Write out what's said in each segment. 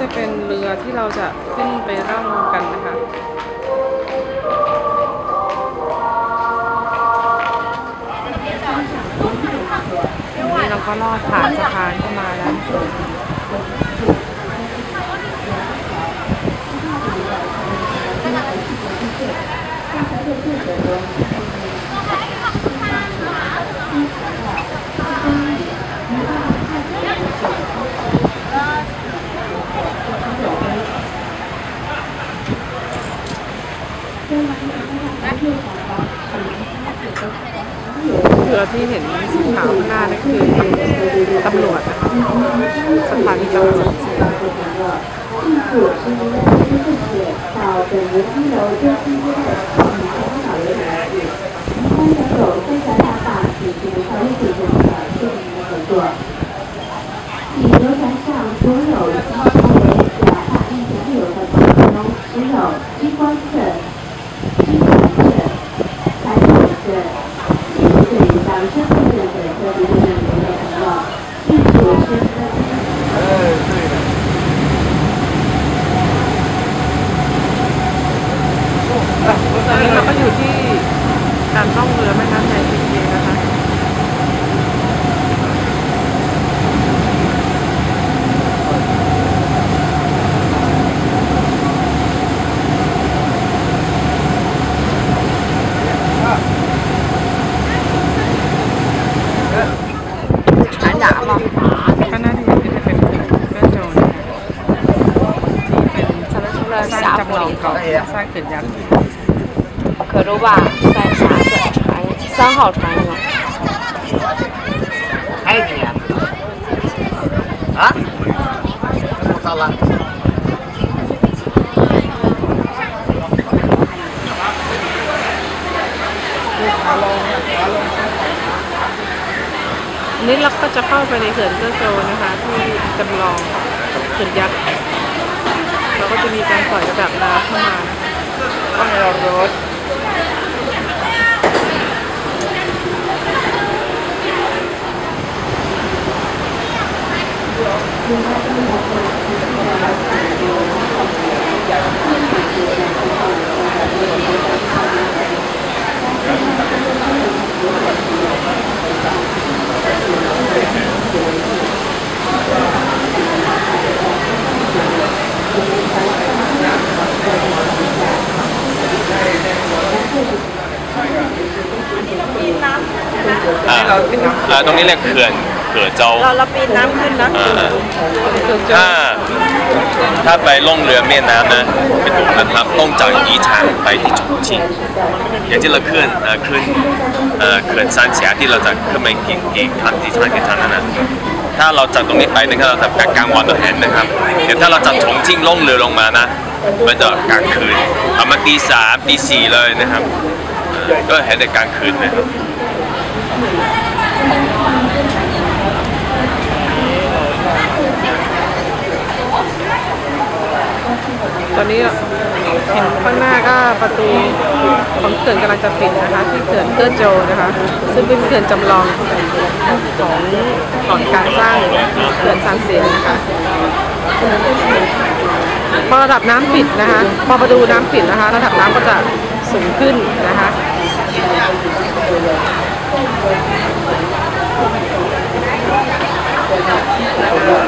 จะเป็นเรือที่เราจะขึ้นไปร่องกันนะคะนี่เราก็ลอดผ่านสะพานเข้ามาแล้ว รือที่เห็นสีขาวข้างหน้านั่นคือตำรวจนะคะสถานีตำรวจ 到本轮一楼中心街的长廊老爷们，欢迎 สร้างเขื่อนยักษ์ 可如吧，三峡转船三号船了。开几年？啊？不糟了。 อันนี้เราก็จะเข้าไปในเขื่อนเจ้าโจนะคะ ที่จำลองเขื่อนยักษ์เราก็จะมีการปล่อยระดับน้ำเข้ามา ก็ใอ่าตรงนี้เรียกเขื่อนเขื่อนเจ้าเราเราปีนน้ำขึ้นนะถ้าถ้าไปล่องเรือเม่น้ำนะเป็นดูนะครับต้องจากอีฉางไปที่จุดจริงอย่างที่เราขึ้นเอ่อเคลื่นเอ่อเขื่อนซานเฉียที่เราจะขึ้นไปกินกิรั้งที่ฉางกินทางนั้นนะถ้าเราจากตรงนี้ไปนะครับเราจะกลางกลางวันเราเห็นนะครับเดี๋ยวถ้าเราจากชงจิ้งล่องเรือลงมานะมันจะกลางคืนประมาณตีสามตีสี่เลยนะครับก็เห็นในกลางคืนนะครับ ตอนนี้เห็นข้างหน้าก็ประตูของเขื่อนกำลังจะปิดนะคะ ที่เขื่อนเตื้อโจนะคะ ซึ่งเป็นเขื่อนจำลองของก่อนการสร้างเขื่อนซานเซียนนะคะพอระดับน้ำปิดนะคะพอประตูน้ำปิดนะคะ ระดับน้ำก็จะสูงขึ้นนะคะ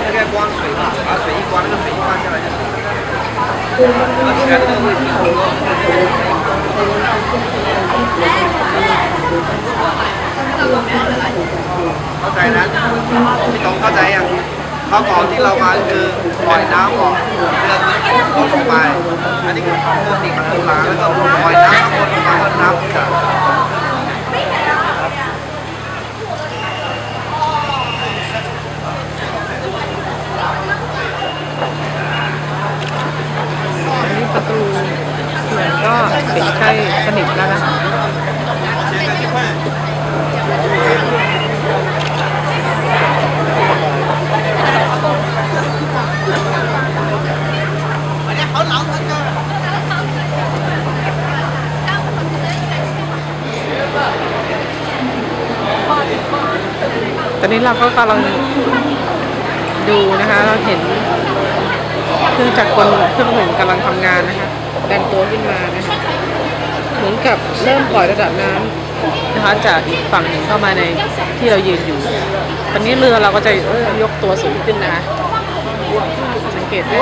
那边关水嘛，把水一关，那个水一放下来就行了。而且这个位置好多。เข้าใจนะพี่ตองเข้าใจยังเขาวก่อนที่เรามาก็คือปล่อยน้ำออกเรือลดลงไป อันนี้คือของเรือติดมาข้างหลังแล้วก็ปล่อยน้ำข้างบนลงมาแล้วน้ำจะ ก็ปิดใกล้สนิทแล้วนะคะตอนนี้เราก็กำลังดูนะคะ เราเห็นเครื่องจักรกลเครื่องหนึ่งกำลังทำงานนะคะ ดันตัวขึ้นมานะคะ เหมือนกับเริ่มปล่อยระดับน้ำนะคะจากอีกฝั่งหนึ่งเข้ามาในที่เรายืนอยู่ ตอนนี้เรือเราก็จะยกตัวสูงขึ้นนะคะสังเกตไหม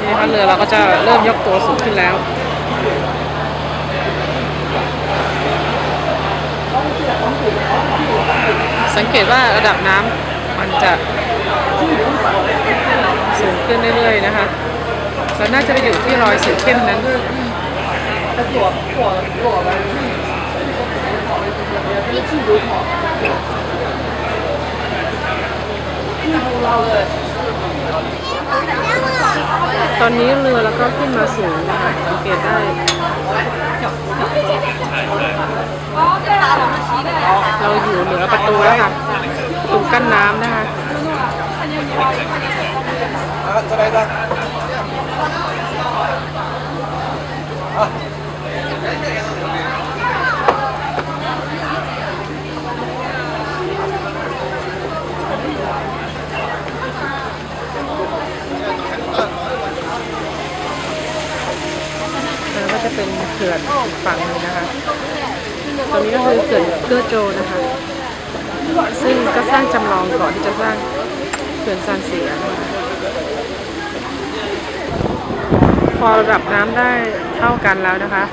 นี่นะคะเรือเราก็จะเริ่มยกตัวสูงขึ้นแล้วสังเกตว่าระดับน้ำมันจะ ขึ้นเรื่อยๆนะคะเราน่าจะไปอยู่ที่รอยสีเข้มนั้นตอนนี้เรือแล้วก็ขึ้นมาสูงนะคะสังเกตได้เราอยู่เหนือประตูแล้วค่ะประตูกั้นน้ำนะคะ แล้วก็จะเป็นเขื่อนอีกฝั่งหนึงนะคะ ตรงนี้ก็คือเขื่อนเกื้อโจนะคะ ซึ่งก็สร้างจำลองก่อนที่จะสร้างเขื่อนซานเสียนะคะพ อระดับน้ำได้เท่ากันแล้วนะคะ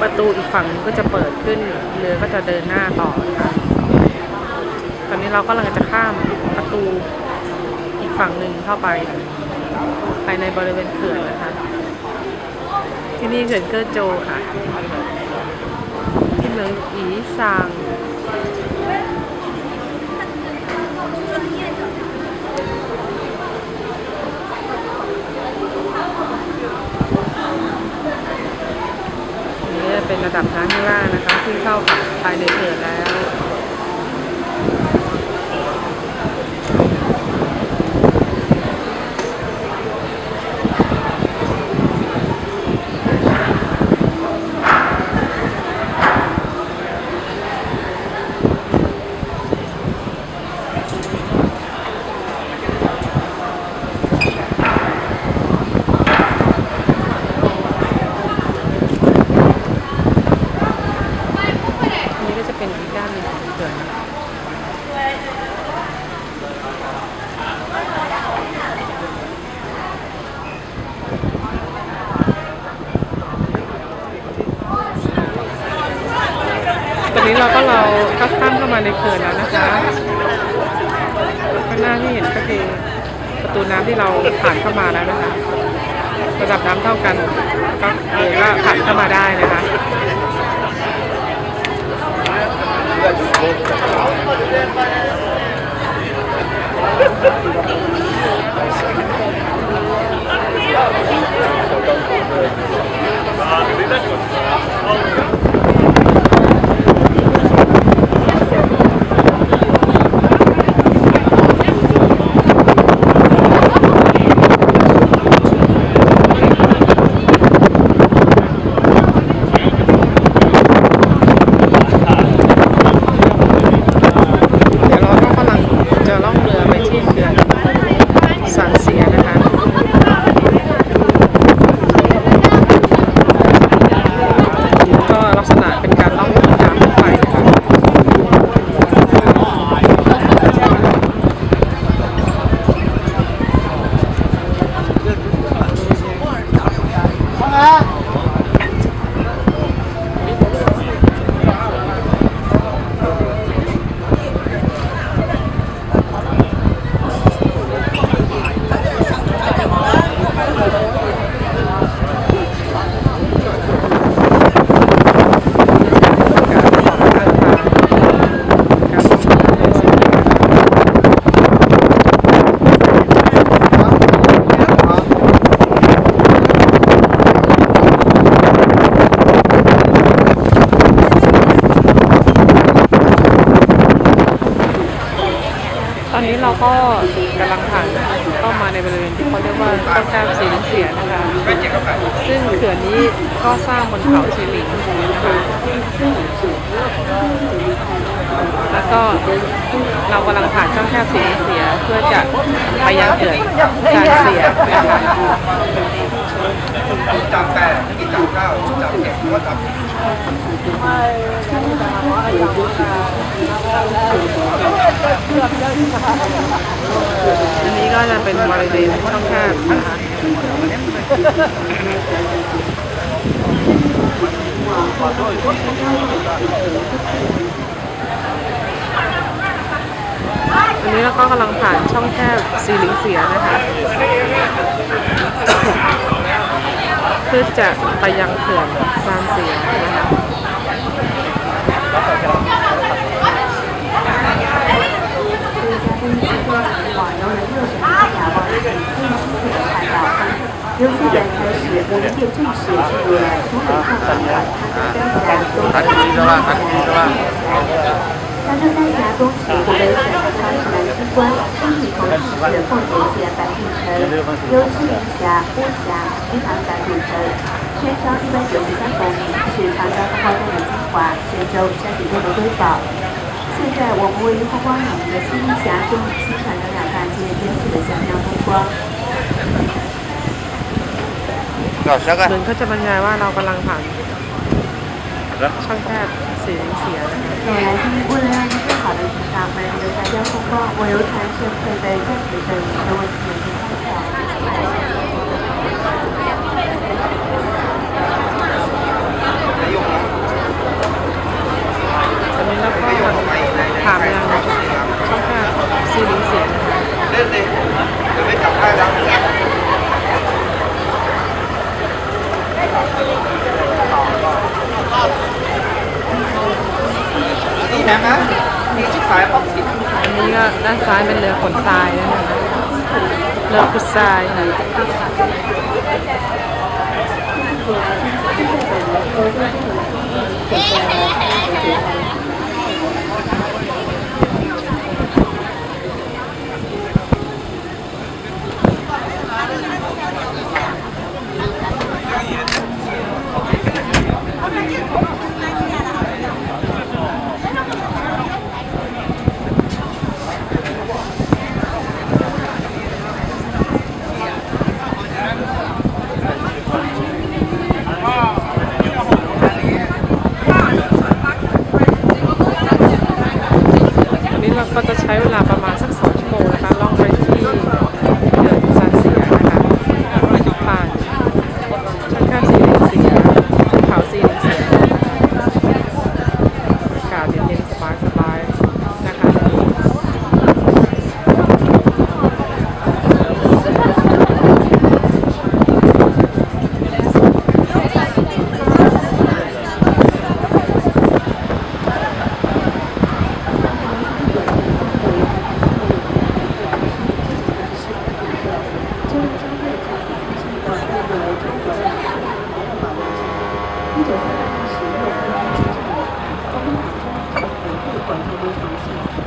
ประตูอีกฝั่งก็จะเปิดขึ้นเรือก็จะเดินหน้าต่อนะคะตอนนี้เราก็กำลังจะข้ามประตูอีกฝั่งหนึ่งเข้าไปภายในบริเวณเขื่อนนะคะ ที่นี่เขื่อนเกิดโจค่ะที่เมืองอีซาง จะเป็นระดับน้นข้างล่างนะคะ ที่เข้าภายในเขื่อนแล้ว อันนี้ก็จะเป็นอีกด้านหนึงของเขื่อนนะคะตอนนี้เราก็เราก็ ได้เคินแล้วนะคะข้างหน้าที่เห็นก็คือประตูน้ำที่เราผ่านเข้ามาแล้วนะคะ ระดับน้ำเท่ากันก็เลยว่าผ่านเข้ามาได้นะคะ เดี๋ยวเราก็กำลังจะล่องเรือไปที่เขื่อนสันเสียนะคะ ก็ลักษณะเป็นการล่องเรือตามรถไฟนะคะ การสอบข้างทางการสอบข้างทางสิ่งนี้นะคะ ตอนนี้เรา ก็กำลังผ่านเข้ามาในบริเวณที่เขาเรียกว่าต้นแก้วสีเสียนะคะ ซึ่งเขื่อนนี้ก็สร้างบนเขาชีลิงนะคะแล้วก็เรากำลังผ่านช่องแคบสีเสียเพื่อจะไปยังเขื่อนการเสียนะคะ จับแปดที่จับเก้าจับเจ็ดก็จับ อันนี้ก็จะเป็นบริเวณช่องแคบนะคะอันนี้เราก็กำลังผ่านช่องแคบซีลิงเสียนะคะ เพื่อจะไปยังเขื่อนซานเสียนะคะ 由现在开始，我们便正式进入了三峡大坝的长江。三峡大坝，三峡大坝。它是三峡工程的主省，长市南一关，地理从位置，奉节县白帝城，由青云峡、巫峡、西陵峡组成，全长一百九十三公里，是长江风光丽的精华，泉州山水中的瑰宝。现在我们位于风光旖旎的西峡中，欣赏着两大件绝美的湘江风光。 ก่อนสักอะเหมือนเขาจะบรรยายว่าเรากำลังผ่านช่างแคบเสียงเสียนะคะแต่นี่อุลาที่ขอเดินทางไปเดินทางเที่ยวเขาก็เวลแทนเชื่อมไปไปก็ไปเดินโดยเสียงตอนนี้เราก็ผ่านไปแล้วช่างแคบเสียงเสียเล่นเลจะไม่กลับได้แล้ว นี่เห็นไหมมีชิบหายป๊อกสิอันนี้ก็ด้านซ้ายเป็นเรือขนทรายนะคะเรือขุดทรายค่ะอันนี้เราก็จะใช้เวลาประมาณสักสองชั่วโมงนะคะล่องไปที่เขื่อนซานเสียนะคะผ่านช่องแคบซีลิงเสียภูเขาซีลิงเสียอากาศเย็นๆสบายๆนะคะ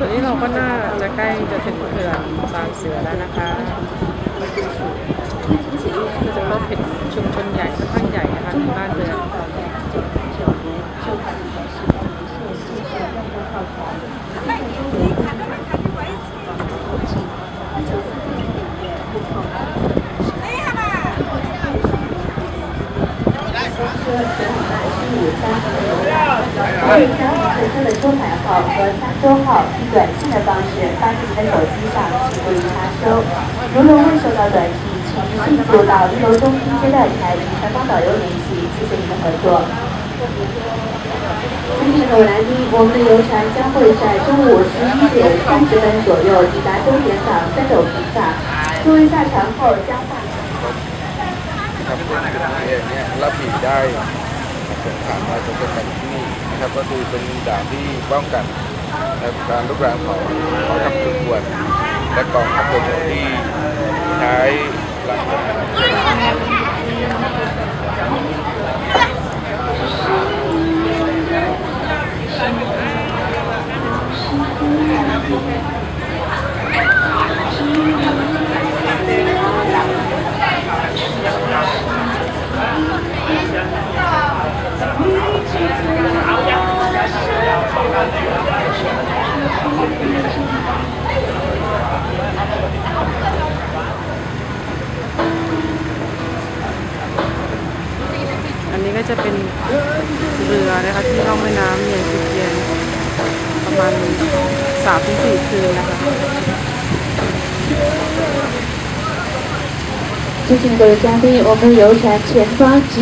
ตอนนี้เราก็น่าจะใกล้จะถึงเขื่อนซานเสือแล้วนะคะก็จะพบเห็นชุมชนใหญ่ค่อนข้างใหญ่นะคะบ้านเรือน可以车的车牌号和三周号以短信的方式发至您的手机上请注意查收如若未收到短信请迅速到一楼中心接待台与前方导游联系谢谢您的合作。尊敬的来宾我们的游船将会在中午十一点三十分左右抵达终点港三斗坪上下船后将换乘中心站的车辆 นะครับ ก็คือเป็นด่านที่ป้องกันการลุกรานของของทัพทุขวดและกองทัพบกที่ใช้หลัง Thank จะเป็นเรือนะคะที่ล่องแม่น้ำเมียนสุเทียนประมาณสามถึงสี่คืนนะคะ 尊敬的各位嘉宾，我们游船前方即。